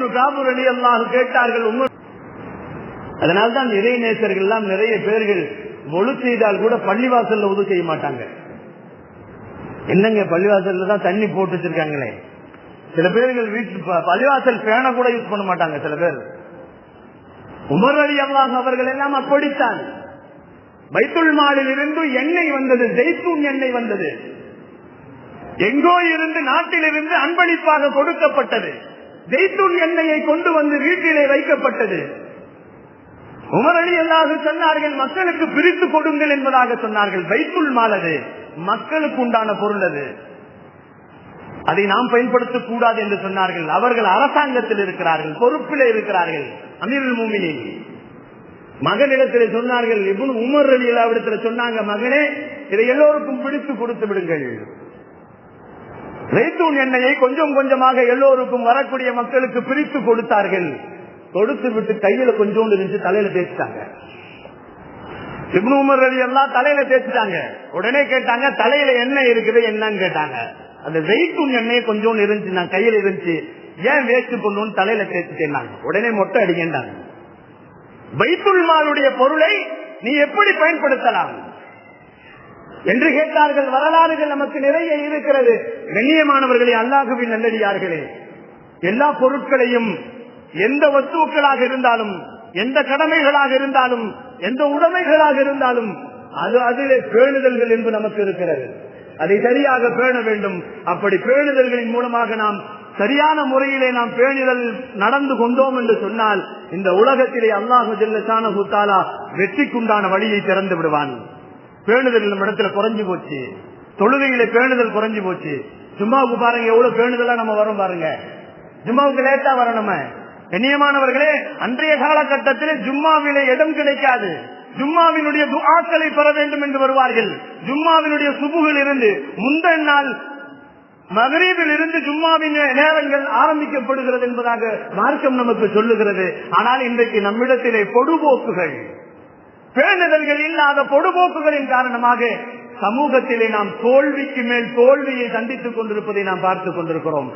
உபைபுனு காபூர் அலி அல்லாஹ் கேட்டார்கள் உமர் அதனால்தான் இறை நேசர்கள் எல்லாம் நிறைய பேர்கள் ஒழு செய்தால் கூட பள்ளிவாசல்ல உதவு செய்ய மாட்டாங்க. என்னங்க பள்ளிவாசல்ல தான் தண்ணி போட்டு வச்சிருக்காங்களே? சில பேர்கள் வீட்டு பள்ளிவாசல் பேனை கூட யூஸ் பண்ண மாட்டாங்க சில பேர். உமர் அலி அல்லாஹ் அவர்கள் எல்லாம் அப்படித்தான். பைத்துல் மாலில் இருந்து எண்ணெய் வந்தது ஜெய்தூன் எண்ணெய் வந்தது. எங்கோ இருந்து நாட்டிலிருந்து அன்பளிப்பாக கொடுக்கப்பட்டது. ஜெய்தூன் எண்ணெயை கொண்டு வந்து வீட்டிலே வைக்கப்பட்டது. உமரணி அல்லாது சொன்னார்கள் மக்களுக்கு பிரித்து கொடுங்கள் என்பதாக சொன்னார்கள். பைத்துல் மாலது மக்களுக்கு உண்டான பொருள் அது. அதை நாம் பயன்படுத்தக் கூடாது என்று சொன்னார்கள். அவர்கள் அரசாங்கத்தில் இருக்கிறார்கள் பொறுப்பிலே இருக்கிறார்கள். அமீர் மூமினின். மகனிடத்தில் சொன்னார்கள் உமர் அலி அல்லாவிடத்தில் சொன்னாங்க மகனே இதை எல்லோருக்கும் பிடித்து கொடுத்து விடுங்கள். ரைத்தூன் எண்ணெயை கொஞ்சம் கொஞ்சமாக எல்லோருக்கும் வரக்கூடிய மக்களுக்கு பிரித்து கொடுத்தார்கள். கொடுத்து விட்டு கையில கொஞ்சோண்டு இருந்துச்சு தலையில தேய்ச்சிட்டாங்க. இப்னு உமர் எல்லாம் தலையில தேய்ச்சிட்டாங்க. உடனே கேட்டாங்க தலையில எண்ணெய் இருக்குது என்னன்னு கேட்டாங்க. அந்த ஜெய்தூன் எண்ணெய் கொஞ்சோண்டு இருந்துச்சு நான் கையில இருந்துச்சு. ஏன் வேஸ்ட் பண்ணுன்னு தலையில தேய்ச்சிட்டேன் உடனே மொட்டை அடிக்கின்றாங்க வைத்துல்மாலுடைய பொருளை நீ எப்படி பயன்படுத்தலாம்? என்று கேட்டார்கள். வரலாறுகள் நமக்கு நிறைய இருக்கிறது. கண்ணியமானவர்களே அல்லாஹுவின் நல்லடியார்களே எல்லா பொருட்களையும் எந்த வஸ்துக்களாக இருந்தாலும் எந்த கடமைகளாக இருந்தாலும் எந்த உடைமைகளாக இருந்தாலும் அது அதிலே பேணுதல்கள் என்று நமக்கு இருக்கிறது. அதை சரியாக பேண வேண்டும். அப்படி பேணுதல்களின் மூலமாக நாம் சரியான முறையிலே நாம் பேணுதல் நடந்து கொண்டோம் என்று சொன்னால் இந்த உலகத்திலே அல்லாஹு ஜெல்லசான ஹூத்தாலா வெற்றிக்குண்டான வழியை திறந்து விடுவான். பேணுதல் நம்ம இடத்துல குறைஞ்சு போச்சு. தொழுகையில பேணுதல் குறைஞ்சு போச்சு. ஜும்மாவுக்கு பாருங்க எவ்வளவு பேணுதலா நம்ம வரோம் பாருங்க. ஜும்மாவுக்கு லேட்டா வரோம் நம்ம. கண்ணியமானவர்களே அன்றைய காலகட்டத்தில் ஜும்மாவில இடம் கிடைக்காது. ஜும்மாவினுடைய துஆக்களை பெற வேண்டும் என்று வருவார்கள். ஜும்மாவினுடைய சுபுகள் இருந்து முந்தன் நாள் மகரீபில் இருந்து ஜும்மாவின் நேரங்கள் ஆரம்பிக்கப்படுகிறது என்பதாக மார்க்கம் நமக்கு சொல்லுகிறது. ஆனால் இன்றைக்கு நம்மிடத்திலே பொடுபோக்குகள். பேணுதல்கள் இல்லாத பொடுபோக்குகளின் காரணமாக சமூகத்திலே நாம் தோல்விக்கு மேல் தோல்வியை சந்தித்துக் கொண்டிருப்பதை நாம் பார்த்துக் கொண்டிருக்கிறோம்.